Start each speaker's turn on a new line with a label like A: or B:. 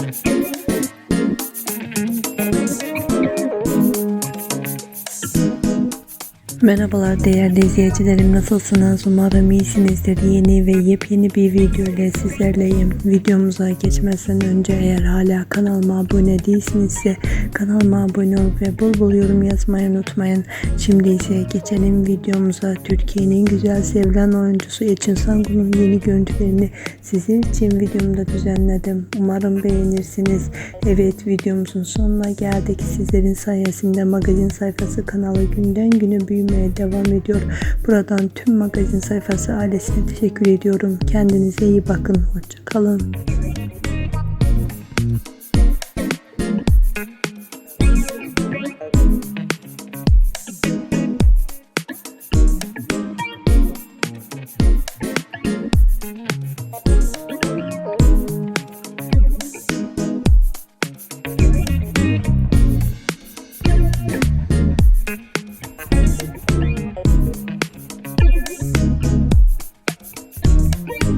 A: Música Merhabalar değerli izleyicilerim nasılsınız? Umarım iyisinizdir. Yeni ve yepyeni bir video ile sizlerleyim. Videomuza geçmeden önce eğer hala kanalıma abone değilsinizse kanalıma abone olup ve bol bol yorum yazmayı unutmayın. Şimdi ise geçelim videomuza. Türkiye'nin güzel sevilen oyuncusu Eçin Sangun'un yeni görüntülerini sizin için videomda düzenledim. Umarım beğenirsiniz. Evet videomuzun sonuna geldik. Sizlerin sayesinde magazin sayfası kanalı günden güne büyümeye devam ediyor. Buradan tüm magazin sayfası ailesine teşekkür ediyorum. Kendinize iyi bakın. Hoşçakalın. Thank you.